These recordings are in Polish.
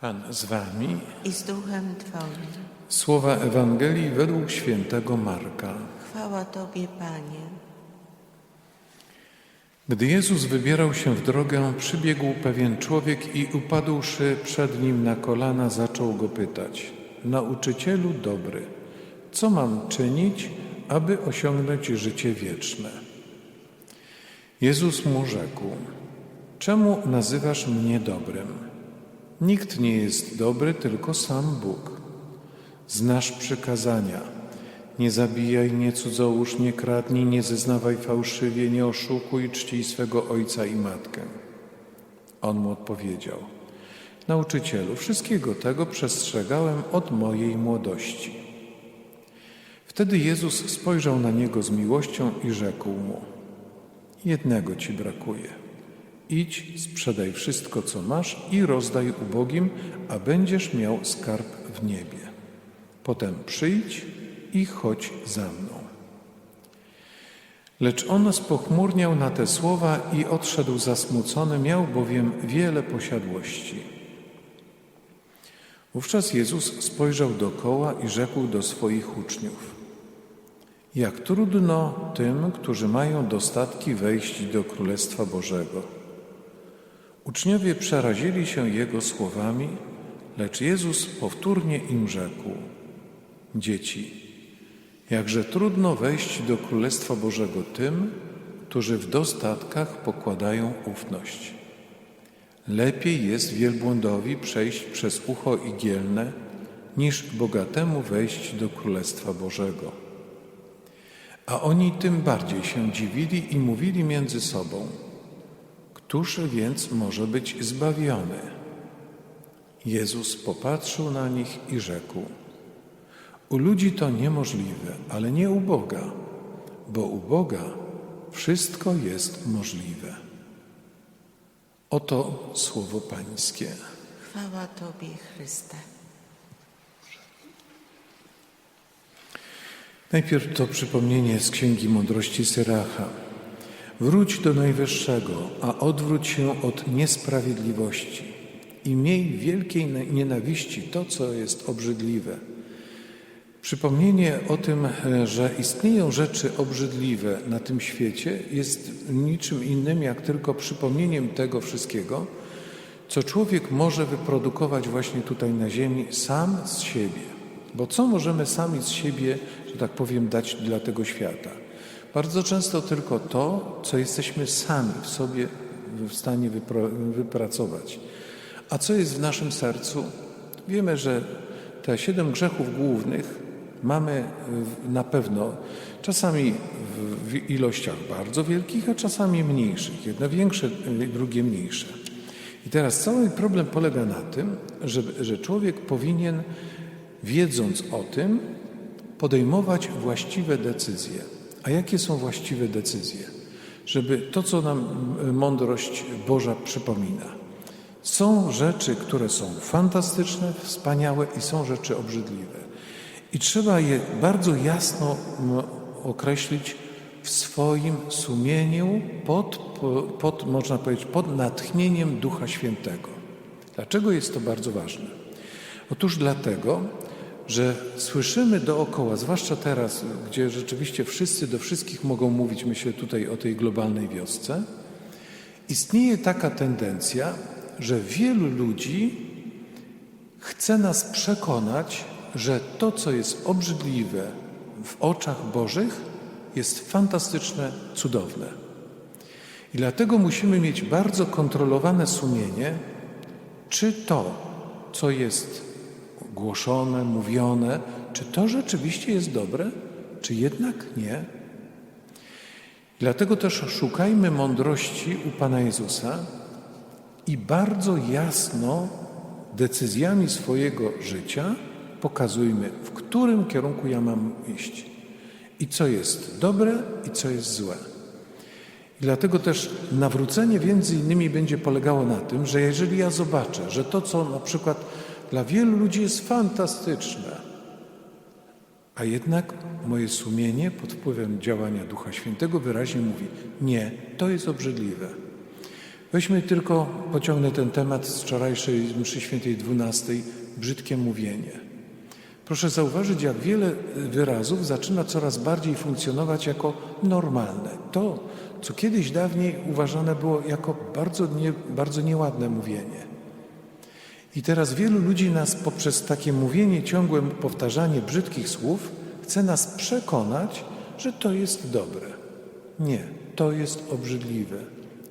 Pan z wami. i z duchem Twoim. Słowa Ewangelii według świętego Marka. Chwała Tobie, Panie. Gdy Jezus wybierał się w drogę, przybiegł pewien człowiek i upadłszy przed nim na kolana, zaczął go pytać: Nauczycielu dobry, co mam czynić, aby osiągnąć życie wieczne? Jezus mu rzekł: Czemu nazywasz mnie dobrym? Nikt nie jest dobry, tylko sam Bóg. Znasz przykazania. Nie zabijaj, nie cudzołóż, nie kradnij, nie zeznawaj fałszywie, nie oszukuj, czcij swego ojca i matkę. On mu odpowiedział: Nauczycielu, wszystkiego tego przestrzegałem od mojej młodości. Wtedy Jezus spojrzał na niego z miłością i rzekł mu: Jednego ci brakuje. Idź, sprzedaj wszystko, co masz i rozdaj ubogim, a będziesz miał skarb w niebie. Potem przyjdź i chodź za mną. Lecz on spochmurniał na te słowa i odszedł zasmucony, miał bowiem wiele posiadłości. Wówczas Jezus spojrzał dokoła i rzekł do swoich uczniów: Jak trudno tym, którzy mają dostatki, wejść do Królestwa Bożego. Uczniowie przerazili się Jego słowami, lecz Jezus powtórnie im rzekł: Dzieci, jakże trudno wejść do Królestwa Bożego tym, którzy w dostatkach pokładają ufność. Lepiej jest wielbłądowi przejść przez ucho igielne, niż bogatemu wejść do Królestwa Bożego. A oni tym bardziej się dziwili i mówili między sobą, któż więc może być zbawiony? Jezus popatrzył na nich i rzekł, u ludzi to niemożliwe, ale nie u Boga, bo u Boga wszystko jest możliwe. Oto słowo Pańskie. Chwała Tobie, Chryste. Najpierw to przypomnienie z Księgi Mądrości Syracha. Wróć do Najwyższego, a odwróć się od niesprawiedliwości i miej wielkiej nienawiści to, co jest obrzydliwe. Przypomnienie o tym, że istnieją rzeczy obrzydliwe na tym świecie, jest niczym innym jak tylko przypomnieniem tego wszystkiego, co człowiek może wyprodukować właśnie tutaj na Ziemi sam z siebie. Bo co możemy sami z siebie, że tak powiem, dać dla tego świata? Bardzo często tylko to, co jesteśmy sami w sobie w stanie wypracować. A co jest w naszym sercu? Wiemy, że te siedem grzechów głównych mamy na pewno czasami w ilościach bardzo wielkich, a czasami mniejszych. Jedno większe, drugie mniejsze. I teraz cały problem polega na tym, że, że człowiek powinien, wiedząc o tym, podejmować właściwe decyzje. A jakie są właściwe decyzje? Żeby to, co nam mądrość Boża przypomina. Są rzeczy, które są fantastyczne, wspaniałe i są rzeczy obrzydliwe. I trzeba je bardzo jasno określić w swoim sumieniu pod, pod, można powiedzieć, pod natchnieniem Ducha Świętego. Dlaczego jest to bardzo ważne? Otóż dlatego, że słyszymy dookoła, zwłaszcza teraz, gdzie rzeczywiście wszyscy do wszystkich mogą mówić, myślę tutaj o tej globalnej wiosce, istnieje taka tendencja, że wielu ludzi chce nas przekonać, że to, co jest obrzydliwe w oczach Bożych, jest fantastyczne, cudowne. I dlatego musimy mieć bardzo kontrolowane sumienie, czy to, co jest głoszone, mówione, czy to rzeczywiście jest dobre, czy jednak nie. Dlatego też szukajmy mądrości u Pana Jezusa i bardzo jasno decyzjami swojego życia pokazujmy, w którym kierunku ja mam iść i co jest dobre i co jest złe. Dlatego też nawrócenie między innymi będzie polegało na tym, że jeżeli ja zobaczę, że to, co na przykład dla wielu ludzi jest fantastyczne, a jednak moje sumienie pod wpływem działania Ducha Świętego wyraźnie mówi: Nie, to jest obrzydliwe. Weźmy tylko, pociągnę ten temat z wczorajszej mszy świętej 12, brzydkie mówienie. Proszę zauważyć, jak wiele wyrazów zaczyna coraz bardziej funkcjonować jako normalne. To, co kiedyś dawniej uważane było jako bardzo, nie, bardzo nieładne mówienie. I teraz wielu ludzi nas poprzez takie mówienie, ciągłe powtarzanie brzydkich słów chce nas przekonać, że to jest dobre. Nie, to jest obrzydliwe.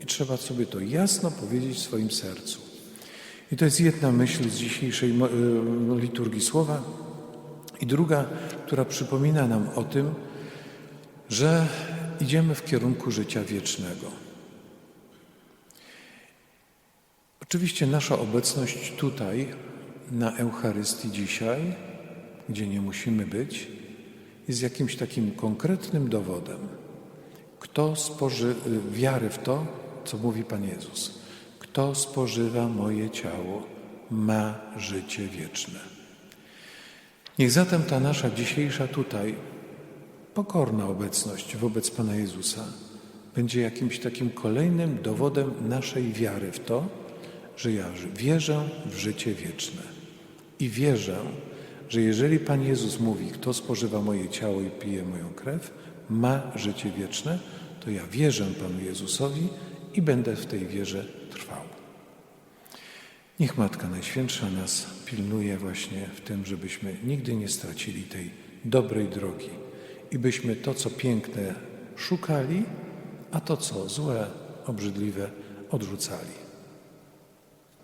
I trzeba sobie to jasno powiedzieć w swoim sercu. I to jest jedna myśl z dzisiejszej y, liturgii słowa. I druga, która przypomina nam o tym, że idziemy w kierunku życia wiecznego. Oczywiście nasza obecność tutaj, na Eucharystii dzisiaj, gdzie nie musimy być, jest jakimś takim konkretnym dowodem, kto spoży wiary w to, co mówi Pan Jezus. Kto spożywa moje ciało, ma życie wieczne. Niech zatem ta nasza dzisiejsza tutaj pokorna obecność wobec Pana Jezusa będzie jakimś takim kolejnym dowodem naszej wiary w to, że ja wierzę w życie wieczne. I wierzę, że jeżeli Pan Jezus mówi, kto spożywa moje ciało i pije moją krew, ma życie wieczne, to ja wierzę Panu Jezusowi i będę w tej wierze trwał. Niech Matka Najświętsza nas pilnuje właśnie w tym, żebyśmy nigdy nie stracili tej dobrej drogi i byśmy to, co piękne, szukali, a to, co złe, obrzydliwe, odrzucali.